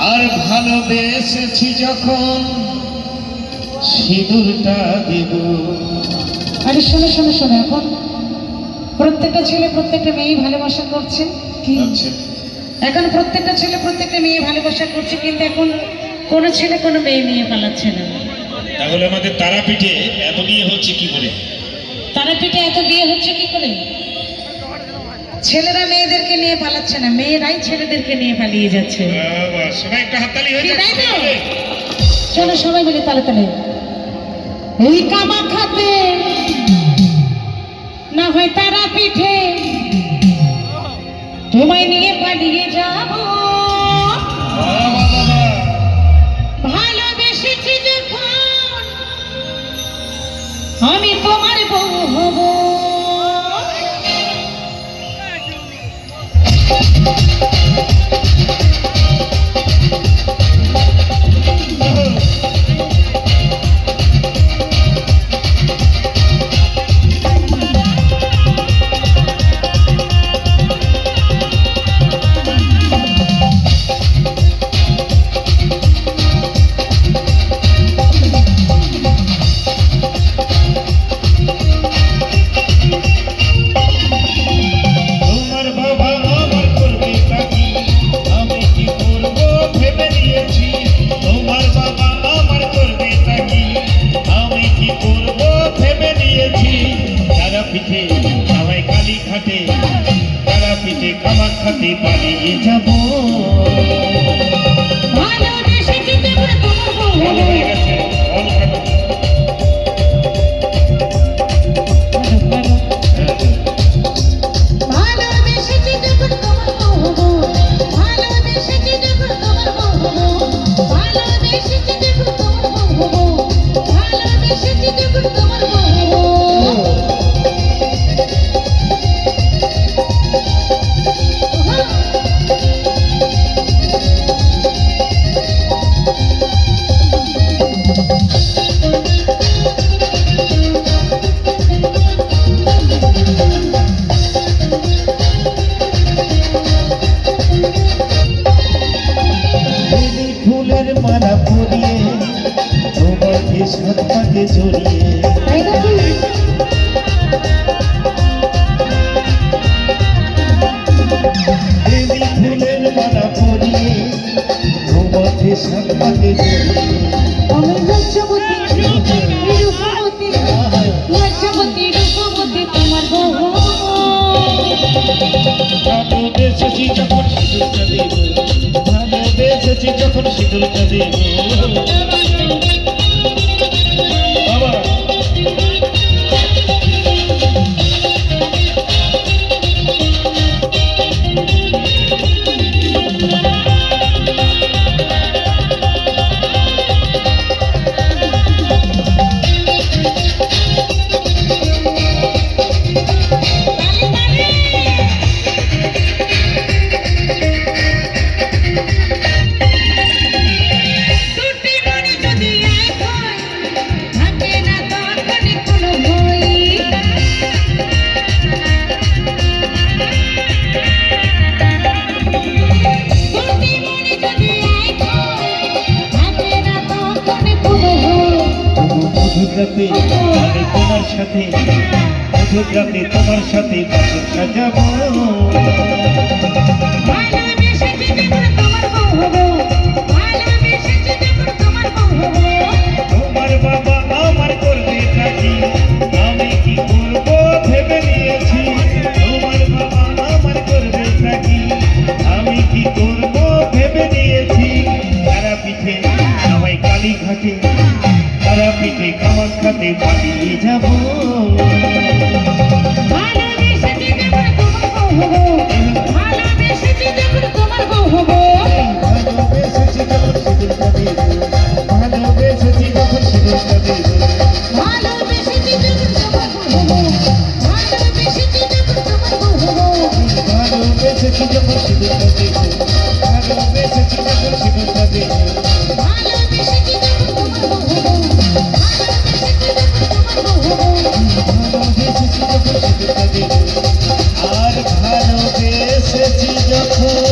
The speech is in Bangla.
আর ভালোবেসেছি যখন সিঁদুরটা দেব। আরে শোনো শোনো শোনো এখন প্রত্যেকটা ছেলে প্রত্যেকটা মেয়ে ভালোবাসা করছে কি? আচ্ছা। এখন প্রত্যেকটা ছেলে প্রত্যেকটা মেয়ে ভালোবাসা করছে কিন্তু এখন কোনো ছেলে কোনো মেয়ে নিয়ে পালাচ্ছে না। তাহলে আমাদের তারাপীঠে এত বিয়ে হচ্ছে কি করে? তারাপীঠে এত বিয়ে হচ্ছে কি করে? ছেলেরা মেয়েদেরকে নিয়ে পালাচ্ছে না মেয়েরাই ছেলেদেরকে নিয়ে পালিয়ে যাচ্ছে। সবাই একটা হাততালি হয়ে। চলো সবাই মিলে তালে তালে। এই কামাখাতে না হয় তারা পিঠে। তোমায় নিয়ে পালিয়ে যাব। ভালোবেসেছি যখন আমি তোমার বউ হব। তারা পিঠে খাবার খাতে পালিয়ে যাব ভালো সত্তাকে জড়িয়ে তাই ফুলের মালা পরিয়ে তোমার বউ ভালোবেসেছি যখন সিঁদুরটা দেব ভালোবেসেছি যখন সিঁদুরটা দেব। রাতে আমি তোমার সাথে মধুর রাতে তোমার সাথে বাসর সাজাবো। তোমার বাবা আমার করবে আমি কি করব ভেবে নিয়েছি? তোমার বাবা আমার করবে কাকি আমি কি করব ভেবে নিয়েছি? তারা পিঠে সবাই কালী ঘাটে খাবার পালিয়ে যাব। ভালোবেসেছি যখন তোমার যখন